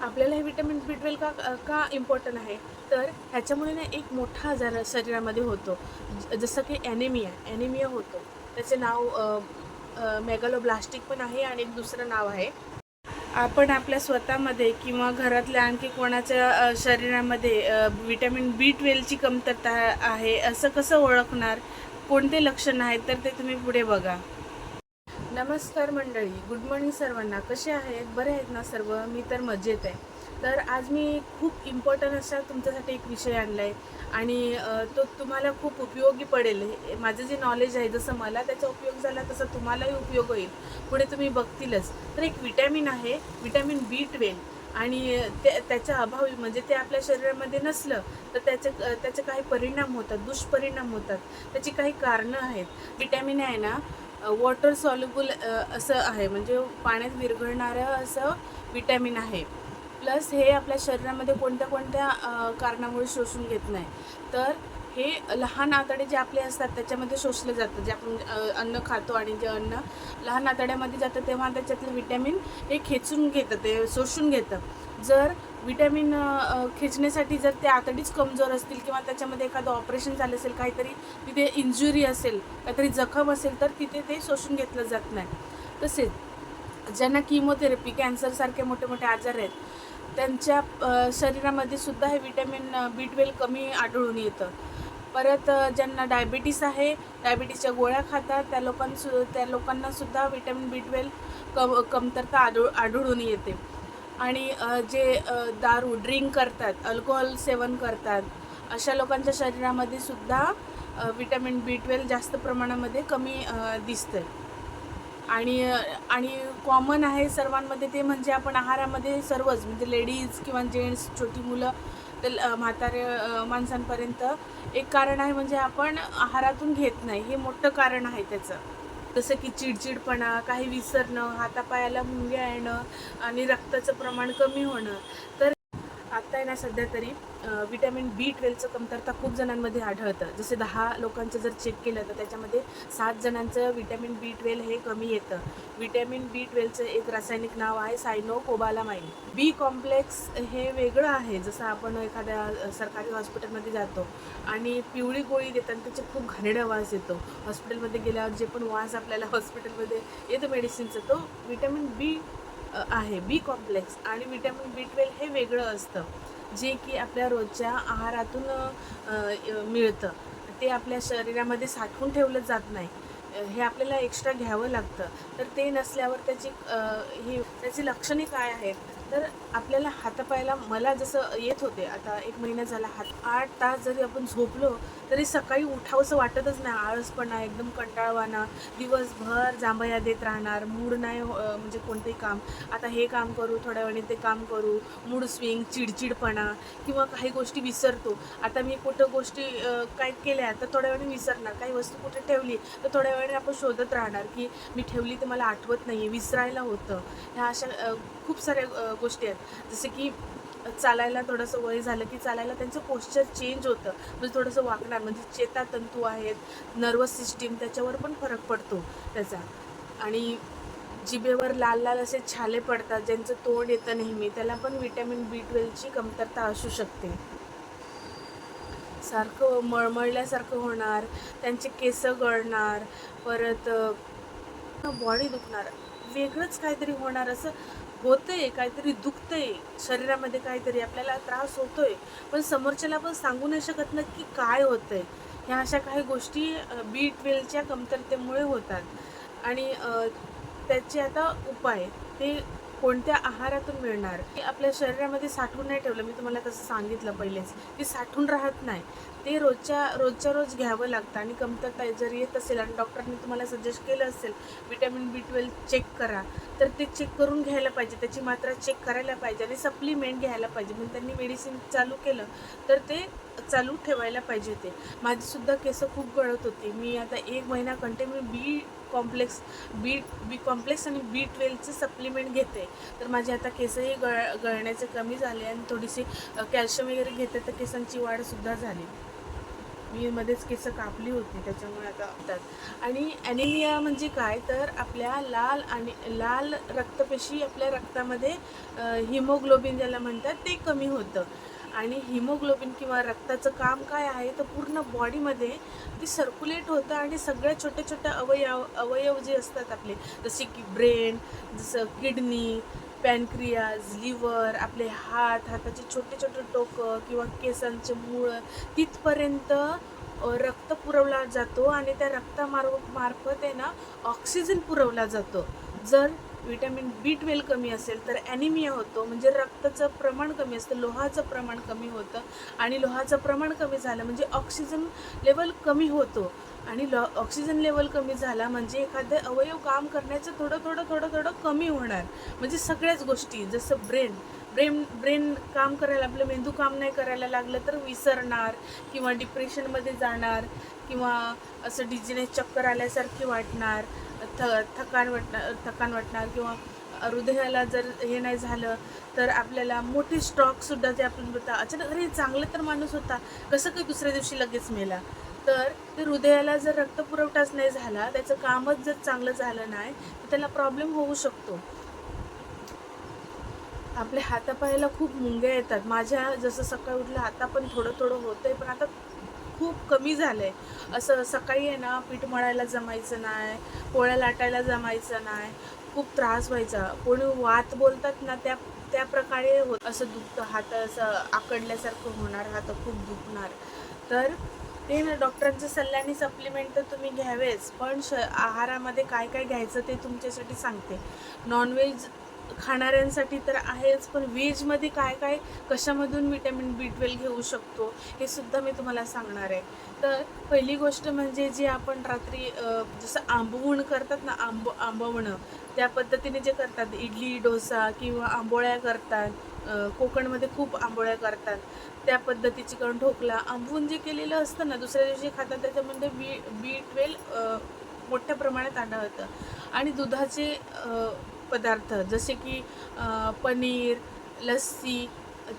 आपल्याला हे vitamin B twelve का का इम्पॉर्टंट आहे? तर ह्याच्यामुळे ना एक मोठा आजार शरीरामध्ये होतो. ज- जसं की ॲनेमिया ॲनेमिया होतो. त्याचे नाव मेगालोब्लास्टिक पण आहे आणि एक दुसरं नाव आहे. आपण आपल्या स्वतःमध्ये किंवा घरातल्या आणखी कोणाच्या शरीरामध्ये विटॅमिन बी ट्वेल्वची कमतरता आहे असं कसं ओळखणार? कोणते लक्षण आहेत? तर ते तुम्ही पुढे बघा. नमस्कार मंडळी गुड मॉर्निंग सर्वांना. कसे आहेत? बरे आहेत ना सर्व? मी तर मजेत आहे. तर आज मी खूप इम्पॉर्टंट असा तुमच्यासाठी एक विषय आणला आहे आणि तो तुम्हाला खूप उपयोगी पडेल. हे- माझं जे नॉलेज आहे जसं मला त्याचा उपयोग झाला तसं तुम्हालाही उपयोग होईल. पुढे तुम्ही बघतीलच. तर एक विटॅमिन आहे विटॅमिन बी ट्वेल्व आणि ते त्याच्या अभावी म्हणजे ते आपल्या शरीरामध्ये नसलं तर त्याचे त्याचे काही परिणाम होतात दुष्परिणाम होतात. त्याची काही कारणं आहेत. विटॅमिन आहे ना वॉटर सॉल्युबल असं आहे. म्हणजे पाण्यात विरघळणारं असं विटॅमिन आहे. प्लस हे आपल्या शरीरामध्ये कोणत्या कोणत्या कारणामुळे शोषून घेत नाही. तर हे लहान आतडे जे आपले असतात त्याच्यामध्ये शोषलं जातं. जे आपण अन्न खातो आणि जे अन्न लहान आतड्यामध्ये जातं तेव्हा त्याच्यातलं विटॅमिन हे खेचून घेतं ते शोषून घेतं. जर विटॅमिन खेचण्यासाठी जर ते आतडीच कमजोर असतील किंवा त्याच्यामध्ये एखादं ऑपरेशन झालं असेल काहीतरी तिथे इंजुरी असेल काहीतरी जखम असेल तर तिथे ते शोषून घेतलं जात नाही. तसेच ज्यांना किमोथेरपी कॅन्सरसारखे मोठे मोठे आजार आहेत त्यांच्या शरीरामध्ये सुद्धा हे विटॅमिन बी ट्वेल्व कमी आढळून येतं. परत ज्यांना डायबिटीस आहे डायबिटीसच्या गोळ्या खातात त्या लोकांसु त्या लोकांनासुद्धा विटॅमिन बी ट्वेल्व कम कमतरता आढळ आढळून येते. आणि जे दारू ड्रिंक करतात अल्कोहोल सेवन करतात अशा लोकांच्या शरीरामध्ये सुद्धा विटॅमिन बी ट्वेल्व जास्त प्रमाणामध्ये कमी दिसतं आणि आणि कॉमन आहे सर्वांमध्ये ते म्हणजे आपण आहारामध्ये सर्वच म्हणजे लेडीज किंवा जेंट्स छोटी मुलं तर म्हातारे माणसांपर्यंत एक कारण आहे म्हणजे आपण आहारातून घेत नाही हे मोठं कारण आहे त्याचं. जसं की चिडचिडपणा काही विसरणं हातापायाला मुंग्या येणं आणि रक्ताचं प्रमाण कमी होणं. तर आत्ता आहे ना सध्या तरी विटॅमिन बी ट्वेल्वचं कमतरता खूप जणांमध्ये आढळतं. जसे दहा लोकांचं जर चेक केलं तर त्याच्यामध्ये सात जणांचं विटॅमिन बी ट्वेल्व हे कमी येतं. विटॅमिन बी ट्वेल्वचं एक रासायनिक नाव आहे सायनो कोबालामाइन बी कॉम्प्लेक्स हे वेगळं आहे जसं आपण एखाद्या सरकारी हॉस्पिटलमध्ये जातो आणि पिवळी गोळी देताना त्याचे खूप घाणेडा वास येतो. हॉस्पिटलमध्ये गेल्यावर जे पण वास आपल्याला हॉस्पिटलमध्ये येतो मेडिसिनचं तो विटॅमिन बी आहे बी कॉम्प्लेक्स आणि विटॅमिन बी ट्वेल्व हे वेगळं असतं. जे की आपल्या रोजच्या आहारातून मिळतं. ते आपल्या शरीरामध्ये साठवून ठेवलं जात नाही. हे आपल्याला एक्स्ट्रा घ्यावं लागतं. तर ते नसल्यावर त्याची ही त्याची लक्षणे काय आहेत? तर आपल्याला हातापायला मला जसं येत होते आता एक महिना झाला हात आठ तास जरी आपण झोपलो तरी सकाळी उठावंसं वाटतच नाही. आळसपणा एकदम कंटाळवाणा दिवसभर जांभया देत राहणार मूड नाही म्हणजे कोणतेही काम. आता हे काम करू थोड्या वेळाने ते काम करू मूड स्विंग चिडचिडपणा किंवा काही गोष्टी विसरतो. आता मी कुठं गोष्टी काय केल्या तर थोड्या वेळाने विसरणार. काही वस्तू कुठे ठेवली तर थोड्या वेळाने आपण शोधत राहणार की मी ठेवली तर मला आठवत नाही विसरायला होतं. ह्या अशा खूप साऱ्या गोष्टी आहेत. जसे की चालायला थोडंसं वय झालं की चालायला त्यांचं पोश्चर चेंज होतं. म्हणजे थोडंसं वाकणार म्हणजे चेतातंतू आहेत नर्वस सिस्टीम त्याच्यावर पण फरक पडतो त्याचा. आणि जिभेवर लाल लाल असे छाले पडतात ज्यांचं तोंड येतं नेहमी त्याला पण विटॅमिन बी ट्वेल्वची कमतरता असू शकते. सारखं मळमळल्यासारखं होणार त्यांचे केस गळणार परत बॉडी दुखणार. वेगळंच काहीतरी होणार असं होतंय काहीतरी दुखतंय. शरीरामध्ये काहीतरी आपल्याला त्रास होतोय. पण समोरच्याला आपण सांगू नाही शकत ना की काय होतंय. ह्या अशा काही गोष्टी बी ट्वेल्वच्या कमतरतेमुळे होतात. आणि त्याचे आता उपाय ते कोणत्या आहारातून मिळणार? की आपल्या शरीरामध्ये साठवून नाही ठेवलं मी तुम्हाला तसं सांगितलं पहिलेच. की साठवून राहत नाही. ते रोजच्या रोजच्या रोज घ्यावं लागतं आणि कमतरता जर येत असेल आणि डॉक्टरने तुम्हाला सजेस्ट केलं असेल विटॅमिन बी ट्वेल्व चेक करा तर ते चेक करून घ्यायला पाहिजे त्याची मात्रा चेक करायला पाहिजे आणि सप्लिमेंट घ्यायला पाहिजे. म्हणून त्यांनी मेडिसिन चालू केलं तर ते चालू ठेवायला पाहिजे ते माझीसुद्धा केस खूप गळत होती. मी आता एक महिना continue B complex B B complex आणि बी ट्वेल्वचे सप्लिमेंट घेते. तर माझे आता केसही गळ गळण्याचे कमी झाले आणि थोडीशी कॅल्शियम वगैरे घेते तर केसांची वाढसुद्धा झाली. मी मध्येच केस कापली होती त्याच्यामुळे आता होतात. आणि ॲनिमिया म्हणजे काय? तर आपल्या लाल आणि लाल रक्तपेशी आपल्या रक्तामध्ये हिमोग्लोबिन ज्याला म्हणतात ते कमी होतं. आणि हिमोग्लोबिन किंवा रक्ताचं काम काय आहे? तर पूर्ण बॉडीमध्ये ते सर्क्युलेट होतं आणि सगळ्या छोट्या छोट्या अवयव अवयव जे असतात आपले जसे की ब्रेन जसं किडनी पॅनक्रियाज लिव्हर आपले हात हाताचे छोटे छोटे टोकं किंवा केसांचे मूळ तिथपर्यंत रक्त पुरवला जातो आणि त्या रक्तामार मार्फत आहे ना ऑक्सिजन पुरवला जातो. जर विटॅमिन बी ट्वेल्व कमी असेल तर ॲनिमिया होतो म्हणजे रक्ताचं प्रमाण कमी असतं लोहाचं प्रमाण कमी होतं आणि लोहाचं प्रमाण कमी झालं म्हणजे ऑक्सिजन लेवल कमी होतो. आणि लॉ ऑक्सिजन लेवल कमी झाला म्हणजे एखादं अवयव काम करण्याचं थोडं थोडं थोडं थोडं कमी होणार. म्हणजे सगळ्याच गोष्टी जसं ब्रेन ब्रेन ब्रेन काम करायला आपलं मेंदू काम नाही करायला लागलं तर विसरणार किंवा डिप्रेशनमध्ये जाणार किंवा असं डिझिनेस चक्कर आल्यासारखी वाटणार थ थकान वाटणार थकान वाटणार किंवा हृदयाला जर हे नाही झालं तर आपल्याला मोठे स्ट्रॉकसुद्धा ते आपण होता अचानक अरे चांगलं तर माणूस होता. कसं काही दुसऱ्या दिवशी लगेच मेला? तर ते हृदयाला जर रक्तपुरवठाच नाही झाला त्याचं कामच जर चांगलं झालं नाही तर त्याला प्रॉब्लेम होऊ शकतो. आपल्या हातापायाला खूप मुंग्या येतात. माझ्या जसं सकाळी उठलं आता पण थोडं थोडं होतंय पण आता खूप कमी झालं आहे असं सकाळी आहे ना पीठ मळायला जमायचं नाही पोळ्या लाटायला जमायचं नाही खूप त्रास व्हायचा. कोणी वात बोलतात ना त्या त्या प्रकारे होत. असं दुखतं हात असं आकडल्यासारखं होणार हात खूप दुखणार. तर ते ना डॉक्टरांच्या सल्ल्याने सप्लिमेंट तर तुम्ही घ्यावेच पण श आहारामध्ये काय काय घ्यायचं ते तुमच्यासाठी सांगते. नॉनव्हेज खाणाऱ्यांसाठी तर आहेच पण व्हेजमध्ये काय काय कशामधून विटॅमिन बी ट्वेल्व घेऊ शकतो हे सुद्धा मी तुम्हाला सांगणार आहे. तर पहिली गोष्ट म्हणजे जी आपण रात्री जसं आंबवण करतात ना आंब आंबवणं त्या पद्धतीने जे करतात इडली डोसा किंवा आंबोळ्या करतात कोकणमध्ये खूप आंबोळ्या करतात. त्या पद्धतीची करून ढोकला आंबवून जे केलेलं असतं ना दुसऱ्या दिवशी खातात त्याच्यामध्ये बी बी ट्वेल्व मोठ्या प्रमाणात आढळतं. आणि दुधाचे पदार्थ जसे की पनीर लस्सी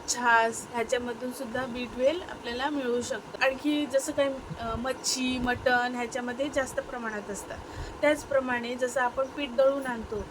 छास ह्याच्यामधून सुद्धा बी ट्वेल आपल्याला मिळू शकतं. आणखी जसं काही मच्छी मटण ह्याच्यामध्ये जास्त प्रमाणात असतात. त्याचप्रमाणे जसं आपण पीठ दळून आणतो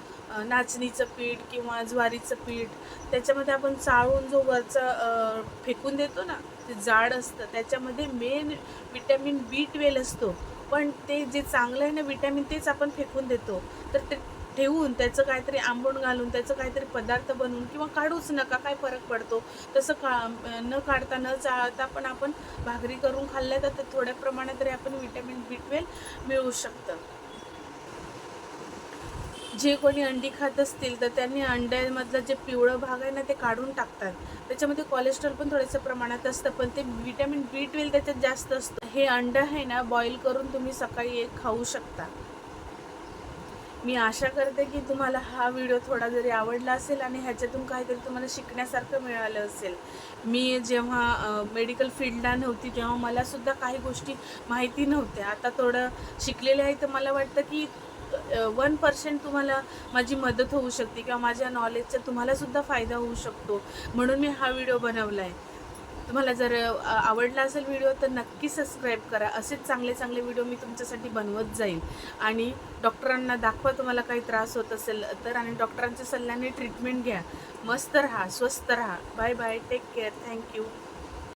नाचणीचं पीठ किंवा ज्वारीचं पीठ त्याच्यामध्ये आपण चाळून जो वरचा फेकून देतो ना ते जाड असतं. त्याच्यामध्ये मेन विटॅमिन बी ट्वेल्व असतो. पण ते जे चांगलं आहे ना विटॅमिन तेच आपण फेकून देतो. तर ते ठेवून त्याचं काहीतरी आंबून घालून त्याचं काहीतरी पदार्थ बनवून किंवा काढूच नका काय फरक पडतो? तसं का न काढता न चाळता पण आपण भाकरी करून खाल्ल्या तर ते थोड्या प्रमाणात तरी आपण विटॅमिन बी ट्वेल्व मिळू शकतं. जे कोणी अंडी खात असतील तर त्यांनी अंड्यामधलं जे पिवळं भाग आहे ना ते काढून टाकतात. त्याच्यामध्ये कोलेस्ट्रॉल पण थोडंसं प्रमाणात असतं पण ते विटॅमिन बी ट्वेल्व त्याच्यात जास्त असतं. हे अंडं आहे ना बॉईल करून तुम्ही सकाळी एक खाऊ शकता. मी आशा करते की तुम्हाला हा व्हिडिओ थोडा जरी आवडला असेल आणि ह्याच्यातून काहीतरी तुम्हाला शिकण्यासारखं मिळालं असेल. मी जेव्हा मेडिकल फील्डला नव्हती तेव्हा मलासुद्धा काही गोष्टी माहिती नव्हत्या. आता थोडं शिकलेले आहे तर मला वाटतं की वन पर्सेंट तुम्हाला माझी मदत होऊ शकते किंवा माझ्या नॉलेजचा तुम्हालासुद्धा फायदा होऊ शकतो. म्हणून मी हा व्हिडिओ बनवला आहे तुम्हाला जर आवडला असेल व्हिडिओ तर नक्की सबस्क्राईब करा. असेच चांगले चांगले व्हिडिओ मी तुमच्यासाठी बनवत जाईल आणि डॉक्टरांना दाखवा तुम्हाला काही त्रास होत असेल तर आणि डॉक्टरांच्या सल्ल्याने ट्रीटमेंट घ्या. मस्त राहा स्वस्त राहा. Bye bye. Take care. Thank you